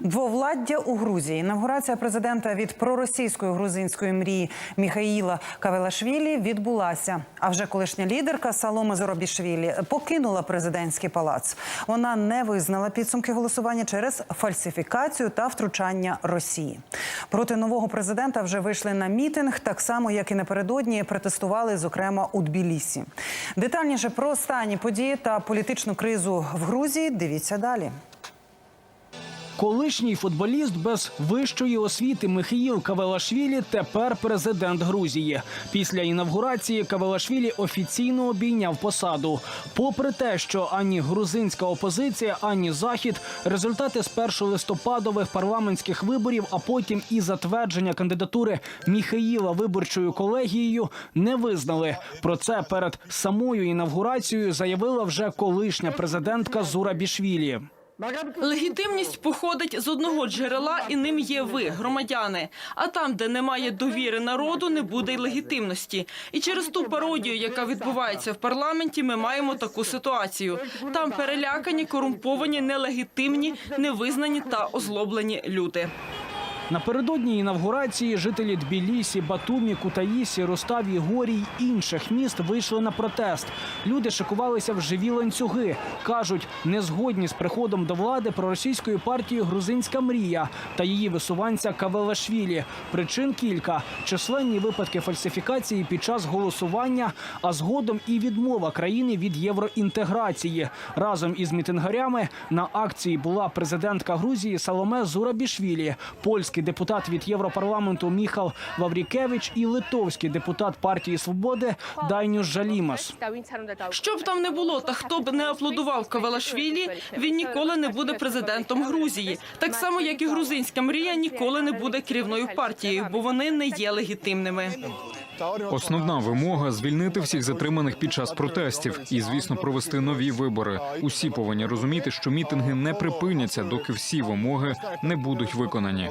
Двовладдя у Грузії. Інавгурація президента від проросійської грузинської мрії Міхаїла Кавелашвілі відбулася. А вже колишня лідерка Саломи Зоробішвілі покинула президентський палац. Вона не визнала підсумки голосування через фальсифікацію та втручання Росії. Проти нового президента вже вийшли на мітинг, так само як і напередодні протестували, зокрема у Тбілісі. Детальніше про останні події та політичну кризу в Грузії. Дивіться далі. Колишній футболіст без вищої освіти Михаїл Кавелашвілі тепер президент Грузії. Після інавгурації Кавелашвілі офіційно обійняв посаду. Попри те, що ані грузинська опозиція, ані захід результати спершу листопадових парламентських виборів, а потім і затвердження кандидатури Міхаїла виборчою колегією не визнали. Про це перед самою інавгурацією заявила вже колишня президентка Зура Бішвілі. Легітимність походить з одного джерела, і ним є ви, громадяни. А там, де немає довіри народу, не буде й легітимності. І через ту пародію, яка відбувається в парламенті, ми маємо таку ситуацію. Там перелякані, корумповані, нелегітимні, невизнані та озлоблені люди. Напередодні інавгурації жителі Тбілісі, Батумі, Кутаїсі, Роставі, Горі й інших міст вийшли на протест. Люди шикувалися в живі ланцюги. кажуть, не згодні з приходом до влади проросійської партії Грузинська мрія та її висуванця Кавелашвілі. Причин кілька: численні випадки фальсифікації під час голосування, а згодом і відмова країни від євроінтеграції. Разом із мітингарями на акції була президентка Грузії Саломе Зурабішвілі, польський депутат від Європарламенту Міхал Ваврікевич і литовський депутат партії Свободи Дайнюш Жалімас. Що б там не було, та хто б не аплодував Кавелашвілі, він ніколи не буде президентом Грузії. Так само, як і грузинська мрія ніколи не буде керівною партією, бо вони не є легітимними. Основна вимога звільнити всіх затриманих під час протестів і, звісно, провести нові вибори. Усі повинні розуміти, що мітинги не припиняться, доки всі вимоги не будуть виконані.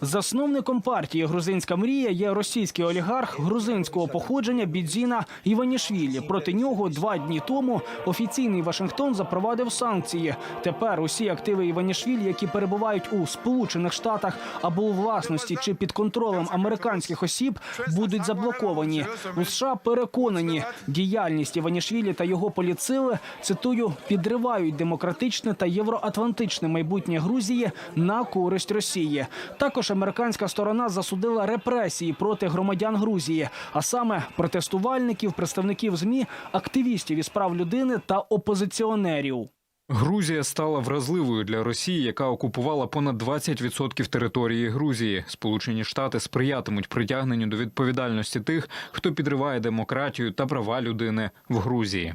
Засновником партії Грузинська мрія є російський олігарх грузинського походження Бідзіна Іванішвілі. Проти нього два дні тому офіційний Вашингтон запровадив санкції. Тепер усі активи Іванішвілі, які перебувають у Сполучених Штатах або у власності чи під контролем американських осіб, будуть заблоковані. У США переконані, діяльність Іванішвілі та його поліцили цитую підривають демократичне та євроатлантичне майбутнє Грузії на користь Росії. Також американська сторона засудила репресії проти громадян Грузії, а саме протестувальників, представників змі, активістів із прав людини та опозиціонерів. Грузія стала вразливою для Росії, яка окупувала понад 20% території Грузії. Сполучені Штати сприятимуть притягненню до відповідальності тих, хто підриває демократію та права людини в Грузії.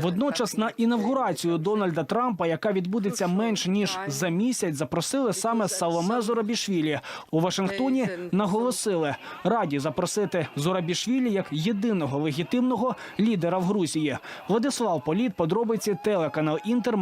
Водночас на інавгурацію Дональда Трампа, яка відбудеться менш ніж за місяць, запросили саме Саломе Зорабішвілі. У Вашингтоні наголосили раді запросити Зорабішвілі як єдиного легітимного лідера в Грузії. Владислав Політ, подробиці телеканал Інтер,